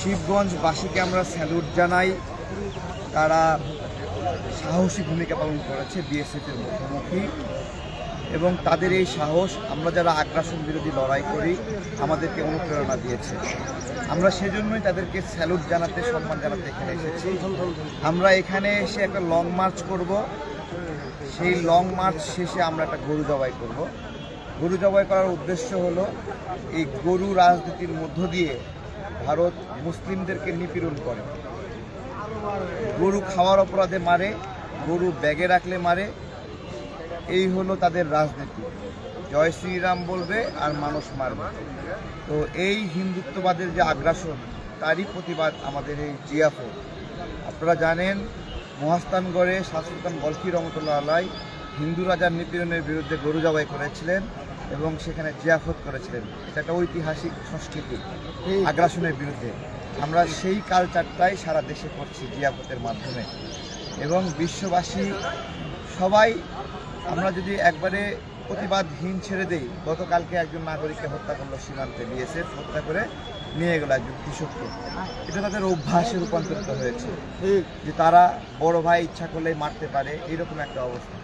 শিবগঞ্জবাসীকে আমরা স্যালুট জানাই। তারা সাহসী ভূমিকা পালন করেছে বিএসএফের মুখোমুখি। এবং তাদের এই সাহস, আমরা যারা আগ্রাসন বিরোধী লড়াই করি, আমাদেরকে অনুপ্রেরণা দিয়েছে। আমরা সেজন্যই তাদেরকে স্যালুট জানাতে, সম্মান জানাতে এখানে এসেছি। আমরা এখানে এসে একটা লং মার্চ করব। সেই লং মার্চ শেষে আমরা একটা গরু জবাই করব। গরু জবাই করার উদ্দেশ্য হলো, এই গরু রাজনীতির মধ্য দিয়ে ভারত মুসলিমদেরকে নিপীড়ন করে। গরু খাওয়ার অপরাধে মারে, গরু ব্যাগে রাখলে মারে। এই হলো তাদের রাজনীতি। জয় শ্রীরাম বলবে আর মানুষ মারবে। তো এই হিন্দুত্ববাদের যে আগ্রাসন, তারই প্রতিবাদ আমাদের এই জিয়াফো আপনারা জানেন মহাস্থানগড়ে শাহ সুলতান বলকি রহমতুল্লাহ আলাই হিন্দু রাজার নিপীড়নের বিরুদ্ধে গরু জবাই করেছিলেন। এবং সেখানে জিয়াফত করেছিলেন। এটা একটা ঐতিহাসিক সংস্কৃতি আগ্রাসনের বিরুদ্ধে। আমরা সেই কালচারটাই সারা দেশে করছি জিয়াফতের মাধ্যমে। এবং বিশ্ববাসী সবাই আমরা যদি একবারে প্রতিবাদহীন ছেড়ে দেই গতকালকে একজন নাগরিককে হত্যা করল সীমান্তে বিএসএফ হত্যা করে নিয়ে গেল একজন কৃষককে। এটা তাদের অভ্যাসে রূপান্তরিত হয়েছে যে তারা বড় ভাই ইচ্ছা করলে মারতে পারে এরকম একটা অবস্থা।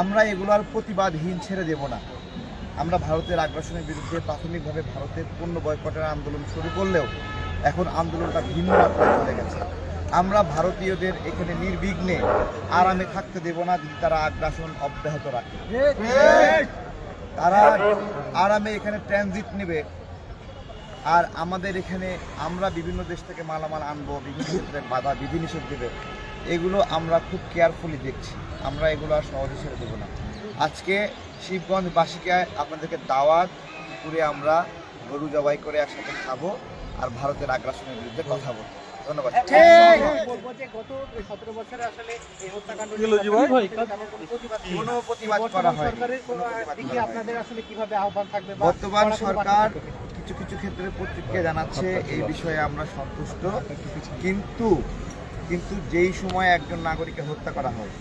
আমরা এগুলো আর প্রতিবাদহীন ছেড়ে দেব না। আমরা ভারতের আগ্রাসনের বিরুদ্ধে প্রাথমিকভাবে ভারতের পণ্য বয়কটের আন্দোলন শুরু করলেও এখন আন্দোলনটা ভিন্ন মাত্রায় চলে গেছে। আমরা ভারতীয়দের এখানে নির্বিঘ্নে আরামে থাকতে দেব না, যদি তারা আগ্রাসন অব্যাহত রাখে। তারা আরামে এখানে ট্রানজিট নেবে। আর আমাদের এখানে আমরা বিভিন্ন দেশ থেকে মালামাল আনব, বিভিন্ন ক্ষেত্রে বাধা, বিধিনিষেধ দেবে। এগুলো আমরা খুব কেয়ারফুলি দেখছি। আমরা এগুলো আর সহজে ছেড়ে দেবো না। আজকে শিবগঞ্জবাসীকে আপনাদেরকে দাওয়াত করে আমরা গরু জবাই করে একসাথে খাব আর ভারতের আগ্রাসনের বিরুদ্ধে কথা বলব। ধন্যবাদ। বলব যে গত সতেরো বছরে আসলে এই হত্যাকাণ্ড কোনো প্রতিবাদ করা হয় সরকারের কোনো দিকে আপনাদের আসলে কীভাবে আহ্বান থাকবে বা বর্তমান সরকার কিছু কিছু ক্ষেত্রে প্রতিক্রিয়া জানাচ্ছে এই বিষয়ে আমরা সন্তুষ্ট। কিন্তু কিন্তু যেই সময় একজন নাগরিককে হত্যা করা হয়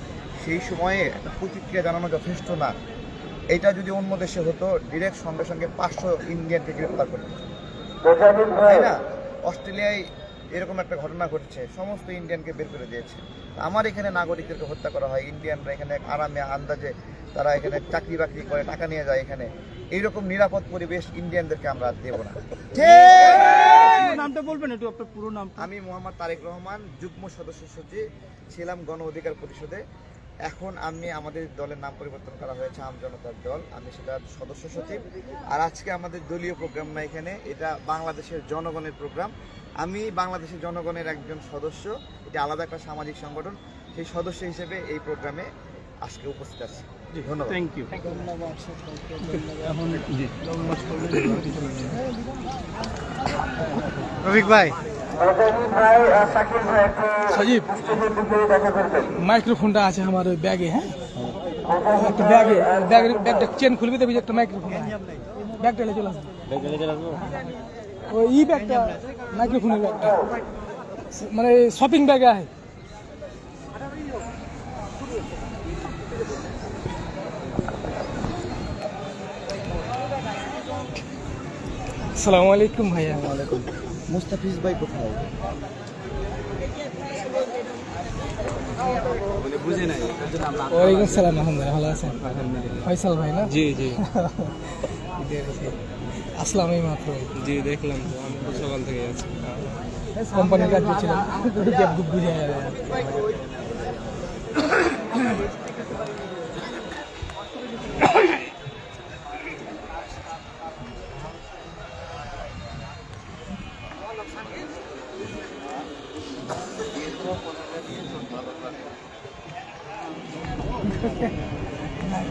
সেই সময়ে একটা প্রতিক্রিয়া জানানো যথেষ্ট না। এটা যদি অন্য দেশে হতো ডিরেক্ট সঙ্গে সঙ্গে পাঁচশো ইন্ডিয়ানকে গ্রেপ্তার করতো তাই না? অস্ট্রেলিয়ায় এরকম একটা ঘটনা ঘটছে সমস্ত ইন্ডিয়ানকে বের করে দিয়েছে। আমার এখানে নাগরিকদেরকে হত্যা করা হয় ইন্ডিয়ানরা এখানে আরামে আন্দাজে তারা এখানে চাকরি বাকরি করে টাকা নিয়ে যায় এখানে। এইরকম নিরাপদ পরিবেশ ইন্ডিয়ানদেরকে আমরা দেব না। নামটা বলবেন একটু আপনার পুরো নাম আমি মোহাম্মদ তারেক রহমান যুগ্ম সদস্য সচিব ছিলাম গণ অধিকার পরিষদে। এখন আমি আমাদের দলের নাম পরিবর্তন করা হয়েছে আম জনতার দল আমি সেটার সদস্য সচিব। আর আজকে আমাদের দলীয় প্রোগ্রাম না এখানে এটা বাংলাদেশের জনগণের প্রোগ্রাম। আমি বাংলাদেশের জনগণের একজন সদস্য এটা আলাদা একটা সামাজিক সংগঠন সেই সদস্য হিসেবে এই প্রোগ্রামে আজকে উপস্থিত আছি। ধন্যবাদ। থ্যাংক ইউ রফিক ভাই। সজীব। মাইক্রোফোনটা আছে আমার ওই ব্যাগে হ্যাঁ? একটা ব্যাগে ব্যাগের ব্যাগটা চেন খুলবি দেবি একটা মাইক্রোফোন ব্যাগটা এলে চলে আসবে। ওই ই ব্যাগটা মাইক্রোফোনের ব্যাগটা। মানে শপিং ব্যাগে আছে। আসসালামু আলাইকুম ভাইয়া। মুস্তাফিজ ভাই কোথায় ওয়ালাইকুম সালাম আলহামদুলিল্লাহ ভালো আছেন ফয়সাল ভাই না জি জি আসলাম এই মাত্র জি দেখলাম তো আমি তো সকাল থেকে আছি কোম্পানির কাজ করছিলাম ক্যাব বুক বুঝে যাবে 呵呵。